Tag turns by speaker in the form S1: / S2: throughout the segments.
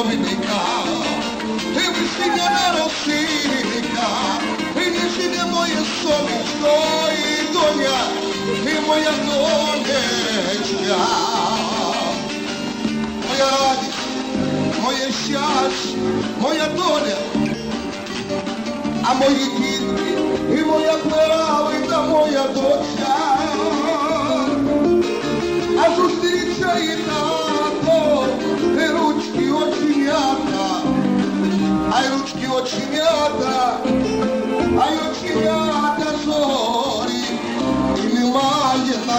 S1: кровинника, ти весняна росинника, ти ніжне моє сонечко і доня, ти моя донечка. Моя радість, моє щастя, моя доля, а мої дітки і моя правда, моя доча. А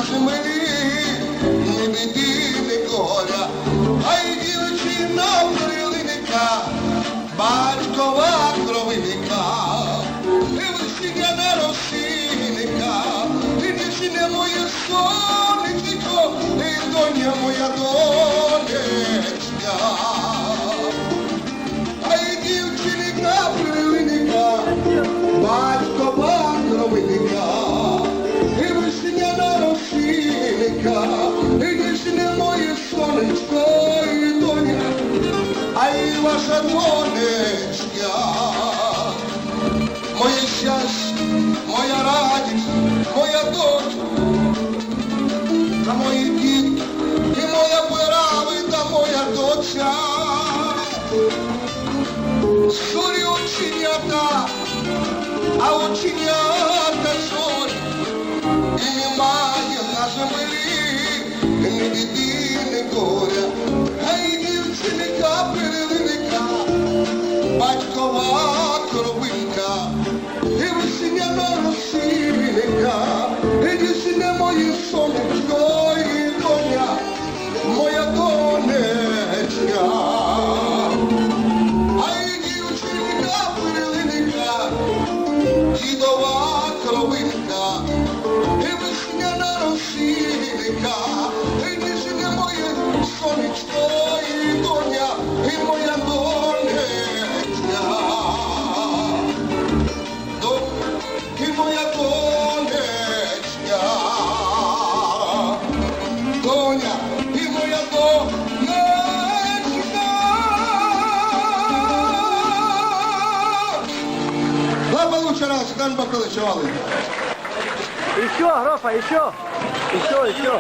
S1: Αχμελή, μην την κόρα і дівчина моє сонечко, і доня, а й ваша донечка. Моє щастя, моя радість, моя дочка, та мої дітки, і моя правда, моя доча. Зорі оченята, а оченята росинка, і дівчине моє сонечко, і доня, моя донечка. Ай, дівчинка пилинка, дідова кровинка, весняна росинка, і ніжне моє сонечко, і доня, і моя Доня, і моя. Лапа лучше раз, дан поколичували.
S2: Еще, Графа, еще. Еще, еще.